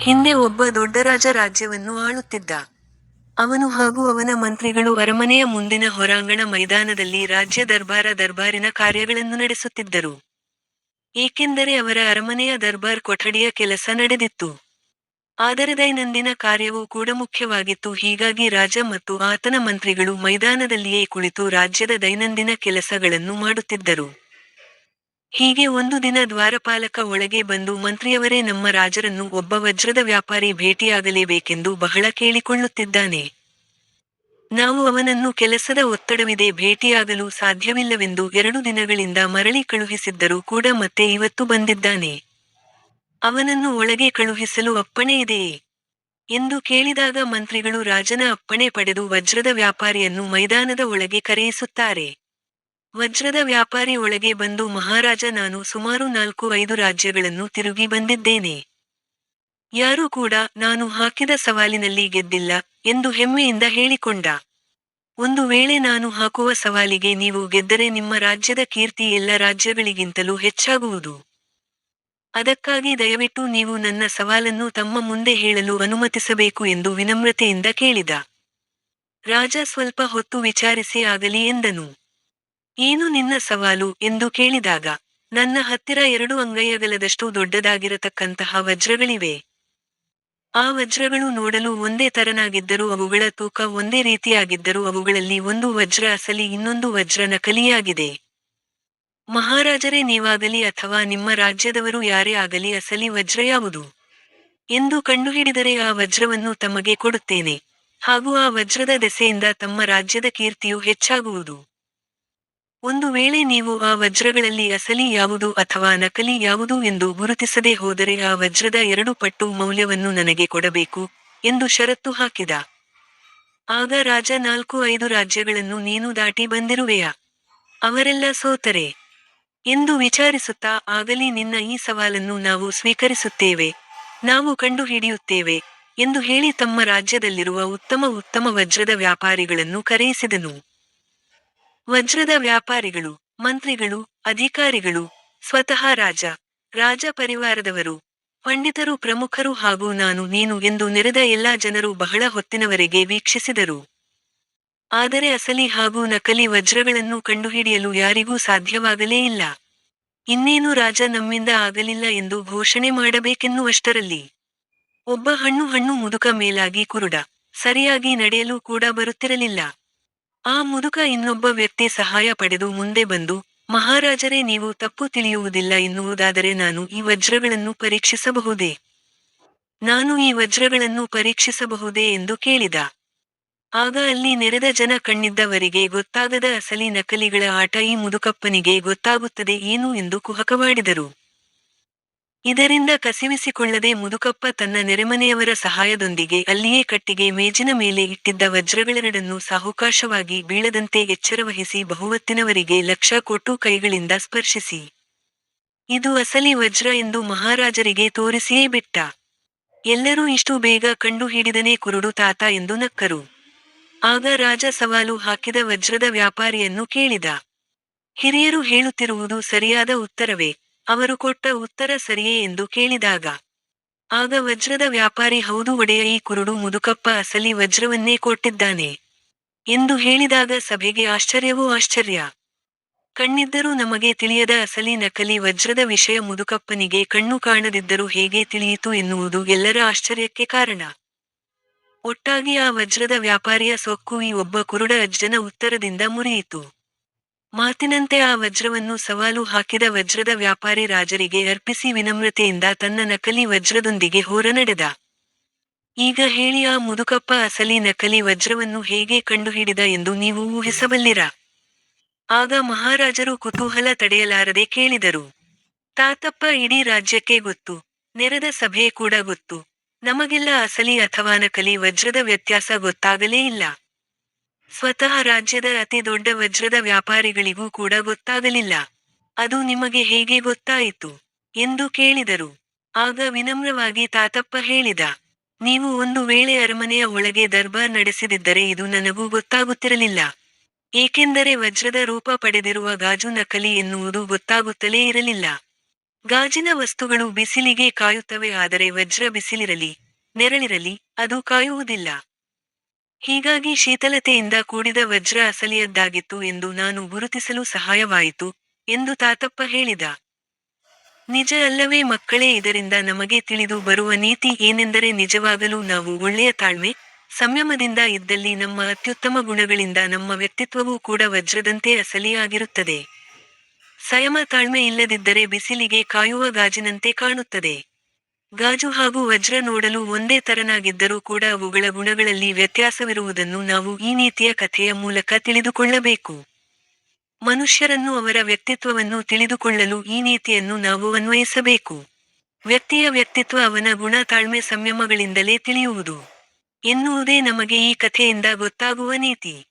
ಹಿಂದೆ ಒಬ್ಬ ದೊಡ್ಡ ರಾಜ ರಾಜ್ಯವನ್ನು ಆಳುತ್ತಿದ್ದ. ಅವನು ಹಾಗೂ ಅವನ ಮಂತ್ರಿಗಳು ಅರಮನೆಯ ಮುಂದಿನ ಹೊರಾಂಗಣ ಮೈದಾನದಲ್ಲಿ ರಾಜ್ಯ ದರ್ಬಾರ ದರ್ಬಾರಿನ ಕಾರ್ಯಗಳನ್ನು ನಡೆಸುತ್ತಿದ್ದರು. ಏಕೆಂದರೆ ಅವರ ಅರಮನೆಯ ದರ್ಬಾರ್ ಕೊಠಡಿಯ ಕೆಲಸ ನಡೆದಿತ್ತು. ಆದರೆ ದೈನಂದಿನ ಕಾರ್ಯವೂ ಕೂಡ ಮುಖ್ಯವಾಗಿತ್ತು ಹೀಗಾಗಿ ರಾಜ ಮತ್ತು ಆತನ ಮಂತ್ರಿಗಳು ಮೈದಾನದಲ್ಲಿಯೇ ಕುಳಿತು ರಾಜ್ಯದ ದೈನಂದಿನ ಕೆಲಸಗಳನ್ನು ಮಾಡುತ್ತಿದ್ದರು. ಹೀಗೆ ಒಂದು ದಿನ ದ್ವಾರಪಾಲಕ ಒಳಗೆ ಬಂದು ಮಂತ್ರಿಯವರೇ ನಮ್ಮ ರಾಜರನ್ನು ಒಬ್ಬ ವಜ್ರದ ವ್ಯಾಪಾರಿ ಭೇಟಿಯಾಗಲೇಬೇಕೆಂದು ಬಹಳ ಕೇಳಿಕೊಳ್ಳುತ್ತಿದ್ದಾನೆ. ನಾವು ಅವನನ್ನು ಕೆಲಸದ ಒತ್ತಡವಿದೆ ಭೇಟಿಯಾಗಲು ಸಾಧ್ಯವಿಲ್ಲವೆಂದು ಎರಡು ದಿನಗಳಿಂದ ಮರಳಿ ಕಳುಹಿಸಿದ್ದರೂ ಕೂಡ ಮತ್ತೆ ಇವತ್ತು ಬಂದಿದ್ದಾನೆ. ಅವನನ್ನು ಒಳಗೆ ಕಳುಹಿಸಲು ಅಪ್ಪಣೆ ಇದೆಯೇ? ಎಂದು ಕೇಳಿದಾಗ ಮಂತ್ರಿಗಳು ರಾಜನ ಅಪ್ಪಣೆ ಪಡೆದು ವಜ್ರದ ವ್ಯಾಪಾರಿಯನ್ನು ಮೈದಾನದ ಒಳಗೆ ಕರೆಯಿಸುತ್ತಾರೆ. ವಜ್ರದ ವ್ಯಾಪಾರಿ ಒಳಗೆ ಬಂದು ಮಹಾರಾಜ ನಾನು ಸುಮಾರು ನಾಲ್ಕು ಐದು ರಾಜ್ಯಗಳನ್ನು ತಿರುಗಿ ಬಂದಿದ್ದೇನೆ. ಯಾರೂ ಕೂಡ ನಾನು ಹಾಕಿದ ಸವಾಲಿನಲ್ಲಿ ಗೆದ್ದಿಲ್ಲ, ಎಂದು ಹೆಮ್ಮೆಯಿಂದ ಹೇಳಿಕೊಂಡ. ಒಂದು ವೇಳೆ ನಾನು ಹಾಕುವ ಸವಾಲಿಗೆ ನೀವು ಗೆದ್ದರೆ ನಿಮ್ಮ ರಾಜ್ಯದ ಕೀರ್ತಿ ಎಲ್ಲ ರಾಜ್ಯಗಳಿಗಿಂತಲೂ ಹೆಚ್ಚಾಗುವುದು. ಅದಕ್ಕಾಗಿ ದಯವಿಟ್ಟು ನೀವು ನನ್ನ ಸವಾಲನ್ನು ತಮ್ಮ ಮುಂದೆ ಹೇಳಲು ಅನುಮತಿಸಬೇಕು ಎಂದು ವಿನಮ್ರತೆಯಿಂದ ಕೇಳಿದ. ರಾಜ ಸ್ವಲ್ಪ ಹೊತ್ತು ವಿಚಾರಿಸಿ ಆಗಲಿ ಎಂದನು. ಏನು ನಿನ್ನ ಸವಾಲು ಎಂದು ಕೇಳಿದಾಗ, ನನ್ನ ಹತ್ತಿರ ಎರಡು ಅಂಗೈಯಗಲದಷ್ಟು ದೊಡ್ಡದಾಗಿರತಕ್ಕಂತಹ ವಜ್ರಗಳಿವೆ. ಆ ವಜ್ರಗಳು ನೋಡಲು ಒಂದೇ ತರನಾಗಿದ್ದರೂ ಅವುಗಳ ತೂಕ ಒಂದೇ ರೀತಿಯಾಗಿದ್ದರೂ ಅವುಗಳಲ್ಲಿ ಒಂದು ವಜ್ರ ಅಸಲಿ ಇನ್ನೊಂದು ವಜ್ರ ನಕಲಿಯಾಗಿದೆ. ಮಹಾರಾಜರೇ ನೀವಾಗಲಿ ಅಥವಾ ನಿಮ್ಮ ರಾಜ್ಯದವರು ಯಾರೇ ಆಗಲಿ ಅಸಲಿ ವಜ್ರ ಯಾವುದು? ಎಂದು ಕಂಡುಹಿಡಿದರೆ ಆ ವಜ್ರವನ್ನು ತಮಗೆ ಕೊಡುತ್ತೇನೆ, ಹಾಗೂ ಆ ವಜ್ರದ ದೆಸೆಯಿಂದ ತಮ್ಮ ರಾಜ್ಯದ ಕೀರ್ತಿಯು ಹೆಚ್ಚಾಗುವುದು. ಒಂದು ವೇಳೆ ನೀವು ಆ ವಜ್ರಗಳಲ್ಲಿ ಅಸಲಿ ಯಾವುದು ಅಥವಾ ನಕಲಿ ಯಾವುದು ಎಂದು ಗುರುತಿಸದೆ ಹೋದರೆ ಆ ವಜ್ರದ ಎರಡು ಪಟ್ಟು ಮೌಲ್ಯವನ್ನು ನನಗೆ ಕೊಡಬೇಕು, ಎಂದು ಷರತ್ತು ಹಾಕಿದ. ಆಗ ರಾಜ ನಾಲ್ಕು ಐದು ರಾಜ್ಯಗಳನ್ನು ನೀನು ದಾಟಿ ಬಂದಿರುವೆಯಾ? ಅವರೆಲ್ಲ ಸೋತರೆ? ಎಂದು ವಿಚಾರಿಸುತ್ತಾ ಆಗಲಿ ನಿನ್ನ ಈ ಸವಾಲನ್ನು ನಾವು ಸ್ವೀಕರಿಸುತ್ತೇವೆ, ನಾವು ಕಂಡುಹಿಡಿಯುತ್ತೇವೆ ಎಂದು ಹೇಳಿ ತಮ್ಮ ರಾಜ್ಯದಲ್ಲಿರುವ ಉತ್ತಮ ಉತ್ತಮ ವಜ್ರದ ವ್ಯಾಪಾರಿಗಳನ್ನು ಕರೆಯಿಸಿದನು. ವಜ್ರದ ವ್ಯಾಪಾರಿಗಳು, ಮಂತ್ರಿಗಳು, ಅಧಿಕಾರಿಗಳು, ಸ್ವತಃ ರಾಜ, ರಾಜ ಪರಿವಾರದವರು, ಪಂಡಿತರು ಪ್ರಮುಖರು ಹಾಗೂ ನಾನು ನೀನು ಎಂದು ನೆರೆದ ಎಲ್ಲಾ ಜನರು ಬಹಳ ಹೊತ್ತಿನವರೆಗೆ ವೀಕ್ಷಿಸಿದರು. ಆದರೆ ಅಸಲಿ ಹಾಗೂ ನಕಲಿ ವಜ್ರಗಳನ್ನು ಕಂಡುಹಿಡಿಯಲು ಯಾರಿಗೂ ಸಾಧ್ಯವಾಗಲೇ ಇಲ್ಲ. ಇನ್ನೇನು ರಾಜ ನಮ್ಮಿಂದ ಆಗಲಿಲ್ಲ ಎಂದು ಘೋಷಣೆ ಮಾಡಬೇಕೆನ್ನುವಷ್ಟರಲ್ಲಿ. ಒಬ್ಬ ಹಣ್ಣು ಹಣ್ಣು ಮುದುಕ ಮೇಲಾಗಿ ಕುರುಡ, ಸರಿಯಾಗಿ ನಡೆಯಲು ಕೂಡ ಬರುತ್ತಿರಲಿಲ್ಲ. ಆ ಮುದುಕ ಇನ್ನೊಬ್ಬ ವ್ಯಕ್ತಿ ಸಹಾಯ ಪಡೆದು ಮುಂದೆ ಬಂದು, ಮಹಾರಾಜರೇ ನೀವು ತಪ್ಪು ತಿಳಿಯುವುದಿಲ್ಲ ಎನ್ನುವುದಾದರೆ ನಾನು ಈ ವಜ್ರಗಳನ್ನು ಪರೀಕ್ಷಿಸಬಹುದೇ? ನಾನು ಈ ವಜ್ರಗಳನ್ನು ಪರೀಕ್ಷಿಸಬಹುದೇ ಎಂದು ಕೇಳಿದ. ಆಗ ಅಲ್ಲಿ ನೆರೆದ ಜನ ಕಣ್ಣಿದ್ದವರಿಗೆ ಗೊತ್ತಾಗದ ಅಸಲಿ ನಕಲಿಗಳ ಆಟ ಈ ಮುದುಕಪ್ಪನಿಗೆ ಗೊತ್ತಾಗುತ್ತದೆ ಏನು ಎಂದು ಕುಹಕವಾಡಿದರು. ಇದರಿಂದ ಕಸಿವಿಸಿಕೊಳ್ಳದೆ ಮುದುಕಪ್ಪ ತನ್ನ ನೆರೆಮನೆಯವರ ಸಹಾಯದೊಂದಿಗೆ ಅಲ್ಲಿಯೇ ಕಟ್ಟಿಗೆ ಮೇಜಿನ ಮೇಲೆ ಇಟ್ಟಿದ್ದ ವಜ್ರಗಳೆರಡನ್ನು ಸಾಹುಕಾಶವಾಗಿ ಬೀಳದಂತೆ ಎಚ್ಚರವಹಿಸಿ ಬಹುವತ್ತಿನವರಿಗೆ ಲಕ್ಷ ಕೊಟ್ಟು ಕೈಗಳಿಂದ ಸ್ಪರ್ಶಿಸಿ. ಇದು ಅಸಲಿ ವಜ್ರ ಎಂದು ಮಹಾರಾಜರಿಗೆ ತೋರಿಸಿಯೇ ಬಿಟ್ಟ. ಎಲ್ಲರೂ ಇಷ್ಟು ಬೇಗ ಕಂಡು ಹಿಡಿದನೇ ಕುರುಡು ತಾತ ಎಂದು ನಕ್ಕರು. ಆಗ ರಾಜ ಸವಾಲು ಹಾಕಿದ ವಜ್ರದ ವ್ಯಾಪಾರಿಯನ್ನು ಕೇಳಿದ. ಹಿರಿಯರು ಹೇಳುತ್ತಿರುವುದು ಸರಿಯಾದ ಉತ್ತರವೇ, ಅವರು ಕೊಟ್ಟ ಉತ್ತರ ಸರಿಯೇ ಎಂದು ಕೇಳಿದಾಗ. ಆಗ ವಜ್ರದ ವ್ಯಾಪಾರಿ ಹೌದು ಒಡೆಯ ಈ ಕುರುಡು ಮುದುಕಪ್ಪ ಅಸಲಿ ವಜ್ರವನ್ನೇ ಕೊಟ್ಟಿದ್ದಾನೆ. ಎಂದು ಹೇಳಿದಾಗ ಸಭೆಗೆ ಆಶ್ಚರ್ಯವೂ ಆಶ್ಚರ್ಯ. ಕಣ್ಣಿದ್ದರೂ ನಮಗೆ ತಿಳಿಯದ ಅಸಲಿ ನಕಲಿ ವಜ್ರದ ವಿಷಯ ಮುದುಕಪ್ಪನಿಗೆ ಕಣ್ಣು ಕಾಣದಿದ್ದರೂ ಹೇಗೆ ತಿಳಿಯಿತು ಎನ್ನುವುದು ಎಲ್ಲರ ಆಶ್ಚರ್ಯಕ್ಕೆ ಕಾರಣ. ಒಟ್ಟಾಗಿ ಆ ವಜ್ರದ ವ್ಯಾಪಾರಿಯ ಸೊಕ್ಕು ಈ ಒಬ್ಬ ಕುರುಡ ಅಜ್ಜನ ಉತ್ತರದಿಂದ ಮುರಿಯಿತು. ಮಾತಿನಂತೆ ಆ ವಜ್ರವನ್ನು ಸವಾಲು ಹಾಕಿದ ವಜ್ರದ ವ್ಯಾಪಾರಿ ರಾಜರಿಗೆ ಅರ್ಪಿಸಿ ವಿನಮ್ರತೆಯಿಂದ ತನ್ನ ನಕಲಿ ವಜ್ರದೊಂದಿಗೆ ಹೋರ ನಡೆದ. ಈಗ ಹೇಳಿ ಆ ಮುದುಕಪ್ಪ ಅಸಲಿ ನಕಲಿ ವಜ್ರವನ್ನು ಹೇಗೆ ಕಂಡುಹಿಡಿದ ಎಂದು ನೀವು ಊಹಿಸಬಲ್ಲಿರ ಆಗ ಮಹಾರಾಜರು ಕುತೂಹಲ ತಡೆಯಲಾರದೆ ಕೇಳಿದರು. ತಾತಪ್ಪ ಇಡೀ ರಾಜ್ಯಕ್ಕೆ ಗೊತ್ತು, ನೆರೆದ ಸಭೆ ಕೂಡ ಗೊತ್ತು, ನಮಗೆಲ್ಲ ಅಸಲಿ ಅಥವಾ ನಕಲಿ ವಜ್ರದ ವ್ಯತ್ಯಾಸ ಗೊತ್ತಾಗಲೇ ಇಲ್ಲ. ಸ್ವತಃ ರಾಜ್ಯದ ಅತಿ ದೊಡ್ಡ ವಜ್ರದ ವ್ಯಾಪಾರಿಗಳಿಗೂ ಕೂಡ ಗೊತ್ತಾಗಲಿಲ್ಲ. ಅದು ನಿಮಗೆ ಹೇಗೆ ಗೊತ್ತಾಯಿತು? ಎಂದು ಕೇಳಿದರು. ಆಗ ವಿನಮ್ರವಾಗಿ ತಾತಪ್ಪ ಹೇಳಿದ. ನೀವು ಒಂದು ವೇಳೆ ಅರಮನೆಯ ಒಳಗೆ ದರ್ಬಾರ್ ನಡೆಸಿದಿದ್ದರೆ ಇದು ನನಗೂ ಗೊತ್ತಾಗುತ್ತಿರಲಿಲ್ಲ. ಏಕೆಂದರೆ ವಜ್ರದ ರೂಪ ಪಡೆದಿರುವ ಗಾಜು ನಕಲಿ ಎನ್ನುವುದು ಗೊತ್ತಾಗುತ್ತಲೇ ಇರಲಿಲ್ಲ. ಗಾಜಿನ ವಸ್ತುಗಳು ಬಿಸಿಲಿಗೆ ಕಾಯುತ್ತವೆ ಆದರೆ ವಜ್ರ ಬಿಸಿಲಿರಲಿ, ನೆರಳಿರಲಿ, ಅದು ಕಾಯುವುದಿಲ್ಲ. ಹೀಗಾಗಿ ಶೀತಲತೆಯಿಂದ ಕೂಡಿದ ವಜ್ರ ಅಸಲಿಯದ್ದಾಗಿತ್ತು ಎಂದು ನಾನು ಗುರುತಿಸಲು ಸಹಾಯವಾಯಿತು, ಎಂದು ತಾತಪ್ಪ ಹೇಳಿದ. ನಿಜ ಅಲ್ಲವೇ ಮಕ್ಕಳೇ ಇದರಿಂದ ನಮಗೆ ತಿಳಿದು ಬರುವ ನೀತಿ ಏನೆಂದರೆ ನಿಜವಾಗಲೂ ನಾವು ಒಳ್ಳೆಯ ತಾಳ್ಮೆ, ಸಂಯಮದಿಂದ ಇದ್ದಲ್ಲಿ ನಮ್ಮ ಅತ್ಯುತ್ತಮ ಗುಣಗಳಿಂದ ನಮ್ಮ ವ್ಯಕ್ತಿತ್ವವೂ ಕೂಡ ವಜ್ರದಂತೆ ಅಸಲಿಯಾಗಿರುತ್ತದೆ ಸಂಯಮ ತಾಳ್ಮೆ ಇಲ್ಲದಿದ್ದರೆ ಬಿಸಿಲಿಗೆ ಕಾಯುವ ಗಾಜಿನಂತೆ ಕಾಣುತ್ತದೆ. ಗಾಜು ಹಾಗೂ ವಜ್ರ ನೋಡಲು ಒಂದೇ ತರನಾಗಿದ್ದರೂ ಕೂಡ ಅವುಗಳ ಗುಣಗಳಲ್ಲಿ ವ್ಯತ್ಯಾಸವಿರುವುದನ್ನು ನಾವು ಈ ನೀತಿಯ ಕಥೆಯ ಮೂಲಕ ತಿಳಿದುಕೊಳ್ಳಬೇಕು. ಮನುಷ್ಯರನ್ನು ಅವರ ವ್ಯಕ್ತಿತ್ವವನ್ನು ತಿಳಿದುಕೊಳ್ಳಲು ಈ ನೀತಿಯನ್ನು ನಾವು ಅನ್ವಯಿಸಬೇಕು. ವ್ಯಕ್ತಿಯ ವ್ಯಕ್ತಿತ್ವ ಅವನ ಗುಣ ತಾಳ್ಮೆ ಸಂಯಮಗಳಿಂದಲೇ ತಿಳಿಯುವುದು. ಎನ್ನುವುದೇ ನಮಗೆ ಈ ಕಥೆಯಿಂದ ಗೊತ್ತಾಗುವ ನೀತಿ.